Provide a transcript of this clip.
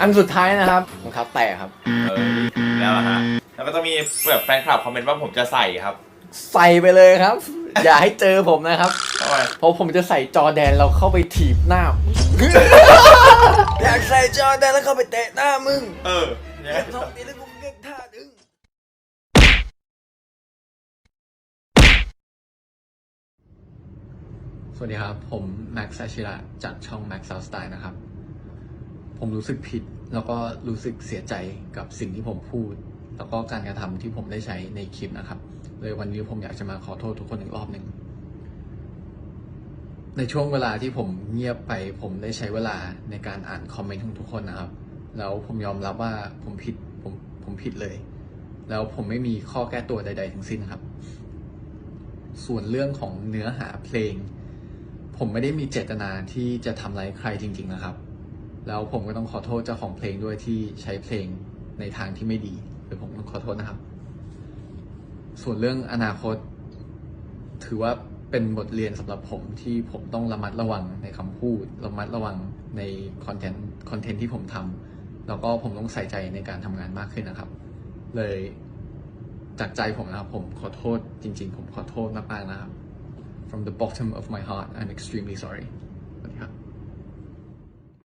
อันสุดท้ายนะครับรองเท้าแตะครับ เออแล้วล่ะฮะแล้วก็จะมีแบบแฟนคลับคอมเมนต์ว่าผมจะใส่ครับใส่ไปเลยครับ อย่าให้เจอผมนะครับ ทำไมเพราะผมจะใส่จอแดนเราเข้าไปถีบหน้า อยากใส่จอแดนแล้วเข้าไปเตะหน้ามึงเออเนี่ย ท้องตีแล้วกูเก็กท่าดึงสวัสดีครับ ผม แม็กซ์อาชิระจากช่อง Max Style Style นะครับ ผมรู้สึกผิด แล้วก็รู้สึกเสียใจกับสิ่งที่ผมพูด แล้วก็การกระทำที่ผมได้ใช้ในคลิปนะครับเลยวันนี้ผมอยากจะมาขอโทษทุกคนอีกรอบหนึ่งในช่วงเวลาที่ผมเงียบไป ผมได้ใช้เวลาในการอ่านคอมเมนต์ของทุกคนนะครับ แล้วผมยอมรับว่าผมผิดผมผมผิดเลย แล้วผมไม่มีข้อแก้ตัวใด ๆ ทั้งสิ้นครับ ส่วนเรื่องของเนื้อหาเพลง ผมไม่ได้มีเจตนาที่จะทำร้ายใครจริง ๆ นะครับ แล้วผมก็ต้องขอโทษเจ้าของเพลงด้วยที่ใช้เพลงในทางที่ไม่ดีเดี๋ยวผมต้องขอโทษนะครับ ส่วนเรื่องอนาคต ถือว่าเป็นบทเรียนสำหรับผมที่ผมต้องระมัดระวังในคำพูด ระมัดระวังในคอนเทนต์คอนเทนต์ที่ผมทำแล้วก็ผมต้องใส่ใจในการทำงานมากขึ้นนะครับ เลยจากใจผมนะครับ ผมขอโทษจริง ๆ ผมขอโทษมากๆนะครับ from the bottom of my heart I'm extremely sorry สวัสดีครับ